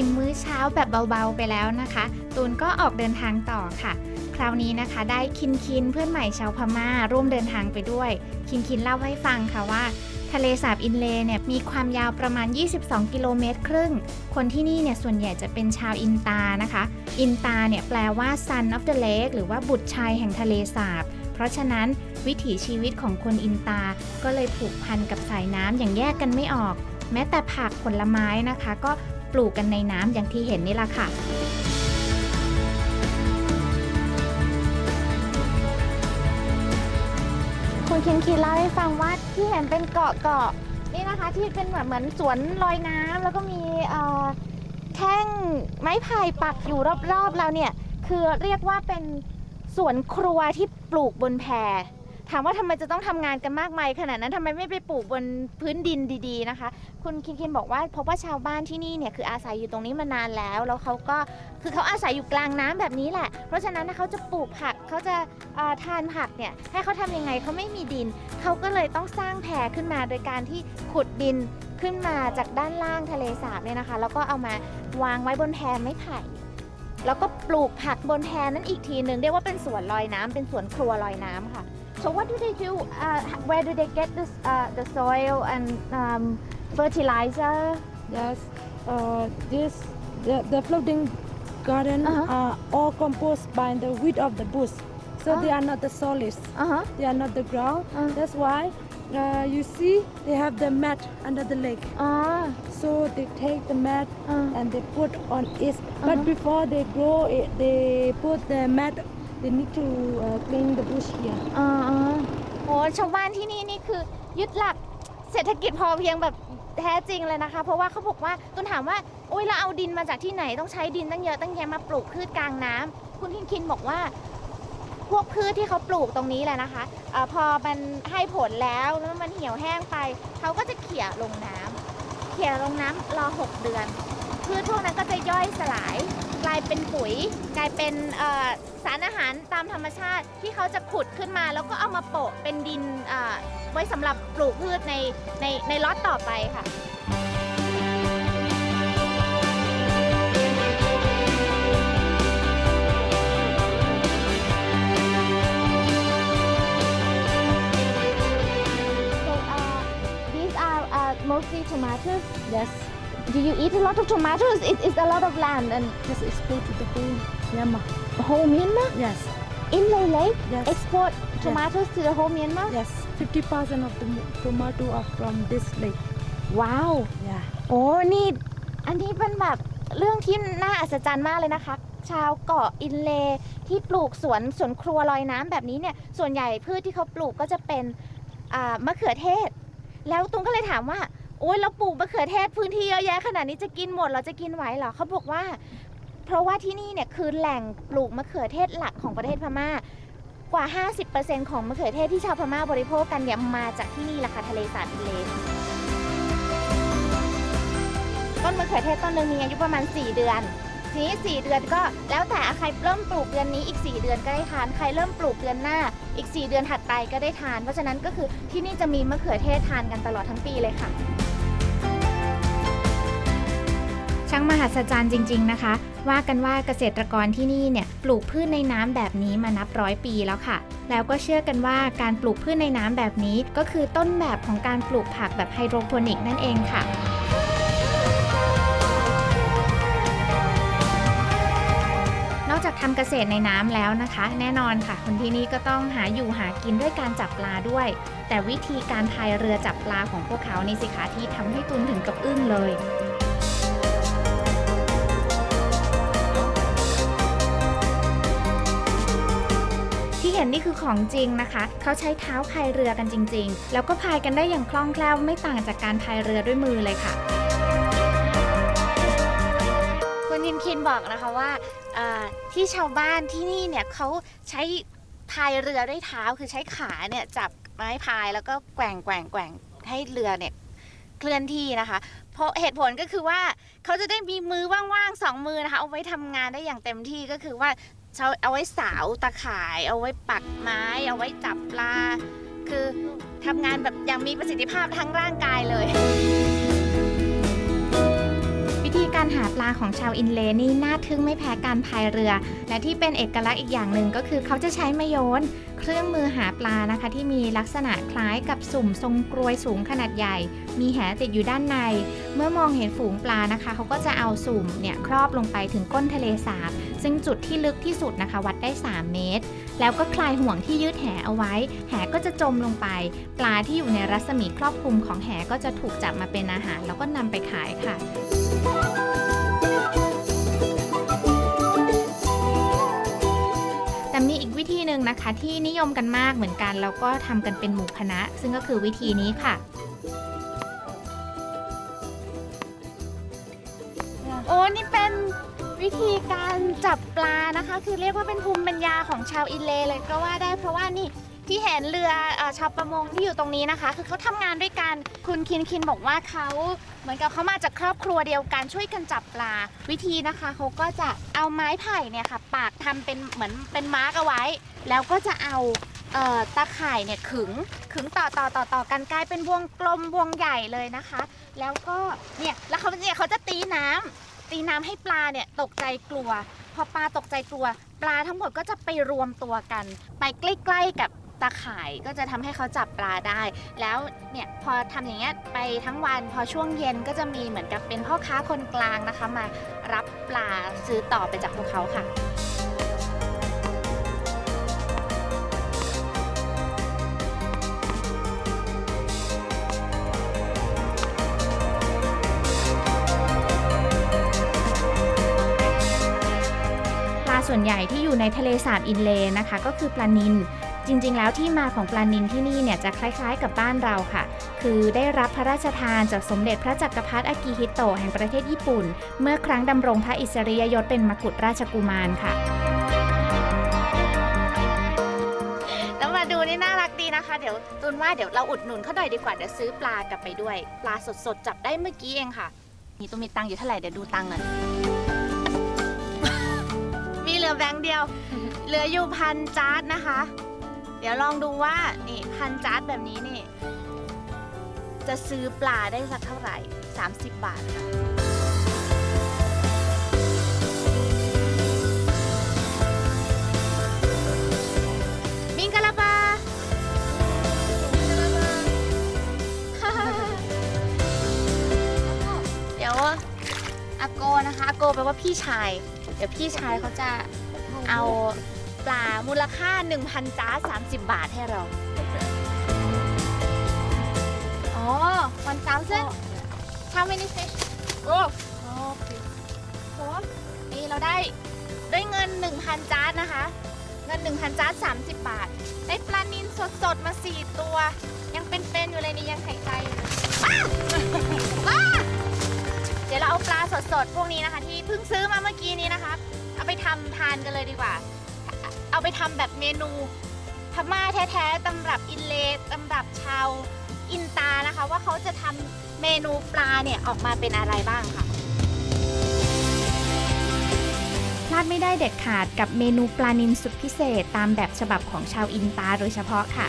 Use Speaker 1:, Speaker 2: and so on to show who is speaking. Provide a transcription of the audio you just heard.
Speaker 1: อิ่มมื้อเช้าแบบเบาๆไปแล้วนะคะ ตูนก็ออกเดินทางต่อค่ะ คราวนี้นะคะได้คินคินเพื่อนใหม่ชาวพม่าร่วมเดินทางไปด้วย คินคินเล่าให้ฟังค่ะว่า ทะเลสาบอินเลเนี่ยมีความยาวประมาณ 22 กิโลเมตรครึ่ง คนที่นี่เนี่ยส่วนใหญ่จะเป็นชาวอินตานะคะ อินตาเนี่ยแปลว่า son of the lake หรือว่าบุตรชายแห่งทะเลสาบ เพราะฉะนั้นวิถีชีวิตของคนอินตา ก็เลยผูกพันกับสายน้ำอย่างแยกกันไม่ออก แม้แต่ผักผลไม้นะคะ ก็ ปลูกกันในน้ำอย่างที่เห็นนี่แหละค่ะคุณคินคินเล่าให้ฟังว่าที่เห็นเป็นเกาะเกาะนี่นะคะที่เป็นเหมือนเหมือนสวนลอยน้ำแล้วก็มีแท่งไม้ไผ่ปักอยู่รอบๆเราเนี่ย คือเรียกว่าเป็นสวนครัวที่ปลูกบนแพ ถามว่าทำไมจะต้องทำงานกันมากมายขนาดนั้นทำไมไม่ไปปลูกบนพื้นดินดีๆนะคะ คุณคินคินบอกว่าเพราะว่าชาวบ้านที่นี่เนี่ยคืออาศัยอยู่ตรงนี้มานานแล้ว แล้วเขาก็คือเขาอาศัยอยู่กลางน้ำแบบนี้แหละ เพราะฉะนั้นถ้าเขาจะปลูกผักเขาจะเอ่อทานผักเนี่ยให้เขาทำยังไงเขาไม่มีดิน เขาก็เลยต้องสร้างแพขึ้นมาโดยการที่ขุดดินขึ้นมาจากด้านล่างทะเลสาบเนี่ยนะคะ แล้วก็เอามาวางไว้บนแพไม้ไผ่ แล้วก็ปลูกผักบนแพนั้นอีกทีหนึ่งเรียกว่าเป็นสวนลอยน้ำเป็นสวนครัวลอยน้ำค่ะ So what do they do? Uh, where do they get this uh, the soil and um, fertilizer?
Speaker 2: Yes, uh, this the, the floating garden
Speaker 1: uh-huh.
Speaker 2: are all composed by the wood of the bush, so uh-huh.
Speaker 1: they
Speaker 2: are not the solids.
Speaker 1: Uh-huh.
Speaker 2: They are not the ground.
Speaker 1: Uh-huh.
Speaker 2: That's why uh, you see they have the mat under the lake.
Speaker 1: Ah.
Speaker 2: So they take the mat
Speaker 1: uh-huh.
Speaker 2: and they put on it. But uh-huh. before they grow it, they put the mat They need to uh, clean the bush here.
Speaker 1: อ๋ออ๋อโอ้ชาวบ้านที่นี่นี่คือยึดหลักเศรษฐกิจพอเพียงแบบแท้จริงเลยนะคะ เพราะว่าเขาบอกว่าตุนถามว่าโอ้ยเราเอาดินมาจากที่ไหนต้องใช้ดินตั้งเยอะตั้งแยะมาปลูกพืชกลางน้ำคุณคินคินบอกว่า พวกพืชที่เขาปลูกตรงนี้แหละนะคะอพอมันให้ผลแล้วแล้วมันเหี่ยวแห้งไปเขาก็จะเขี่ยลงน้ำเขี่ยลงน้ำรอหกเดือน พืชพวกนั้นก็จะย่อยสลาย กลายเป็นปุ๋ย กลายเป็นสารอาหารตามธรรมชาติที่เขาจะขุดขึ้นมา แล้วก็เอามาโปะเป็นดินไว้สำหรับปลูกพืชในในในล็อตต่อไปค่ะ So these are mostly tomatoes.
Speaker 2: Yes,
Speaker 1: Do you eat a lot of tomatoes? It is a lot of land and
Speaker 2: just export to the whole Myanmar.
Speaker 1: whole Myanmar.
Speaker 2: Yes,
Speaker 1: Inland Lake
Speaker 2: yes,
Speaker 1: export tomatoes to the whole Myanmar.
Speaker 2: yes. Fifty percent of the mo- tomato are from this lake.
Speaker 1: Wow.
Speaker 2: Yeah.
Speaker 1: โอ้นี่อันนี้เป็นแบบเรื่องที่น่าอัศจรรย์มากเลยนะคะ ชาวเกาะอินเลย์ที่ปลูกสวนสวนครัวลอยน้ำแบบนี้เนี่ย ส่วนใหญ่พืชที่เขาปลูกก็จะเป็นอ่ามะเขือเทศ แล้วตุงก็เลยถามว่า โอ้ยเราปลูกมะเขือเทศพื้นที่เยอะแยะขนาดนี้จะกินหมดเราจะกินไหวเหรอเขาบอกว่า เพราะว่าที่นี่เนี่ยคือแหล่งปลูกมะเขือเทศหลักของประเทศพม่ากว่า 50%ของมะเขือเทศที่ชาวพม่าบริโภคกันเนี่ยมาจากที่นี่ล่ะค่ะทะเลสาบอิเลต้นมะเขือเทศต้นหนึ่งมีอายุประมาณ 4 เดือน ทีนี้4เดือนก็แล้วแต่ใครเริ่มปลูกเดือนนี้อีก 4 เดือนก็ได้ทาน ใครเริ่มปลูกเดือนหน้าอีก 4 เดือนถัดไปก็ได้ทาน เพราะฉะนั้นก็คือที่นี่จะมีมะเขือเทศทานกันตลอดทั้งปีเลยค่ะ ช่างมหัศจรรย์จริง ๆนะคะ ว่ากันว่าเกษตรกรที่นี่เนี่ยปลูกพืชในน้ำแบบนี้มานับร้อยปีแล้วค่ะ แล้วก็เชื่อกันว่าการปลูกพืชในน้ำแบบนี้ ก็คือต้นแบบของการปลูกผักแบบไฮโดรโปนิกนั่นเองค่ะ ทำเกษตรในน้ำแล้วนะคะ แน่นอนค่ะ คนที่นี่ก็ต้องหาอยู่หากินด้วยการจับปลาด้วย แต่วิธีการพายเรือจับปลาของพวกเขาในสิคะที่ทำให้ตุนถึงกับอึ้งเลยที่เห็นนี่คือของจริงนะคะ เขาใช้เท้าพายเรือกันจริง ๆ แล้วก็พายกันได้อย่างคล่องแคล่วไม่ต่างจากการพายเรือด้วยมือเลยค่ะ คุณยินคินบอกนะคะว่า ที่ชาวบ้านที่นี่เนี่ยเขาใช้พายเรือด้วยเท้าคือใช้ขาเนี่ยจับไม้พายแล้วก็แกว่งแกว่งแกว่งให้เรือเนี่ยเคลื่อนที่นะคะ เพราะเหตุผลก็คือว่าเขาจะได้มีมือว่างๆสองมือนะคะ เอาไว้ทำงานได้อย่างเต็มที่ก็คือว่าเขาเอาไว้สาวตะข่าย เอาไว้ปักไม้ เอาไว้จับปลา คือทำงานแบบอย่างมีประสิทธิภาพทั้งร่างกายเลย การหาปลาของชาวอินเลย์นี่น่าทึ่งไม่แพ้การพายเรือ และที่เป็นเอกลักษณ์อีกอย่างหนึ่งก็คือเขาจะใช้มโยนเครื่องมือหาปลานะคะ ที่มีลักษณะคล้ายกับสุ่มทรงกรวยสูงขนาดใหญ่ มีแหติดอยู่ด้านใน เมื่อมองเห็นฝูงปลานะคะ เขาก็จะเอาสุ่มเนี่ยครอบลงไปถึงก้นทะเลสาบ ซึ่งจุดที่ลึกที่สุดนะคะ วัดได้ 3 เมตร แล้วก็คลายห่วงที่ยืดแหเอาไว้ แหก็จะจมลงไป ปลาที่อยู่ในรัศมีครอบคลุมของแหก็จะถูกจับมาเป็นอาหาร แล้วก็นำไปขายค่ะ หนึ่งนะคะ ที่นิยมกันมากเหมือนกันแล้วก็ทำกันเป็นหมู่คณะ ซึ่งก็คือวิธีนี้ค่ะโอ้นี่เป็นวิธีการจับปลานะคะ คือเรียกว่าเป็นภูมิปัญญาของชาวอินเลเลยก็ว่าได้เพราะว่านี่ ที่เห็นเรือเออชาวประมงที่อยู่ตรงนี้นะคะ คือเขาทำงานด้วยกันคุณคินคินบอกว่าเขาเหมือนกับเขามาจากครอบครัวเดียวกันช่วยกันจับปลา วิธีนะคะเขาก็จะเอาไม้ไผ่เนี่ยค่ะ ปากทำเป็นเหมือนเป็นมาร์กเอาไว้ แล้วก็จะเอาเอ่อตาข่ายเนี่ยขึงขึงต่อต่อต่อต่อกันกลายเป็นวงกลมวงใหญ่เลยนะคะ แล้วก็เนี่ยแล้วเขาเนี่ยเขาจะตีน้ำตีน้ำให้ปลาเนี่ยตกใจกลัว พอปลาตกใจกลัว ปลาทั้งหมดก็จะไปรวมตัวกัน ไปใกล้ๆกับ ตาข่ายก็จะทำให้เขาจับปลาได้ แล้วเนี่ยพอทำอย่างเงี้ยไปทั้งวันพอช่วงเย็นก็จะมีเหมือนกับเป็นพ่อค้าคนกลางนะคะ มารับปลาซื้อต่อไปจากพวกเขาค่ะปลาส่วนใหญ่ที่อยู่ในทะเลสาบอินเลนะคะ ก็คือปลานิล จริงๆ แล้วที่มาของปลานิลที่นี่เนี่ยจะคล้ายๆกับบ้านเราค่ะ คือได้รับพระราชทานจากสมเด็จพระจักรพรรดิอากิฮิโตะแห่งประเทศญี่ปุ่น เมื่อครั้งดำรงพระอิสริยยศเป็นมกุฎราชกุมารค่ะแล้วมาดูนี่น่ารักดีนะคะ เดี๋ยวตุนว่าเดี๋ยวเราอุดหนุนเขาหน่อยดีกว่าเดี๋ยวซื้อปลากลับไปด้วย ปลาสดๆจับได้เมื่อกี้เองค่ะนี่ตุนมีตังค์อยู่เท่าไหร่เดี๋ยวดูตังค์กันมีเหลือแบงค์เดียว เหลืออยู่พันจาร์ดนะคะ เดี๋ยวลองดูว่านี่พันจาร์ดแบบนี้นี่ จะซื้อปลาได้สักเท่าไหร่ 30 บาทค่ะมิงกะลาบาเดี๋ยวอาโกนะคะอาโกแปลว่าพี่ชาย เดี๋ยวพี่ชายเขาจะเอา ปลามูลค่า 1,000จ้า30 บาทให้เรา อ๋อวันสามเส้น How many fish โอ้โหนี่เราได้ด้วยเงิน 1,000จาร์ดนะคะ เงิน 1,000จาร์ด30 บาท ได้ปลานิลสดๆ มา 4 ตัว ยังเป็นๆอยู่เลยนี่ยังหายใจอยู่เลยอ้าวอ้าเดี๋ยวเราเอาปลาสดๆ พวกนี้นะคะ ที่เพิ่งซื้อมาเมื่อกี้นี้นะคะ เอาไปทำทานกันเลยดีกว่า เอาไปทำแบบเมนูพม่าแท้ๆตำรับอินเลย์ตำรับชาวอินตานะคะ ว่าเขาจะทำเมนูปลาเนี่ยออกมาเป็นอะไรบ้างค่ะพลาดไม่ได้เด็ดขาดกับเมนูปลานิลสุดพิเศษตามแบบฉบับของชาวอินตาโดยเฉพาะค่ะ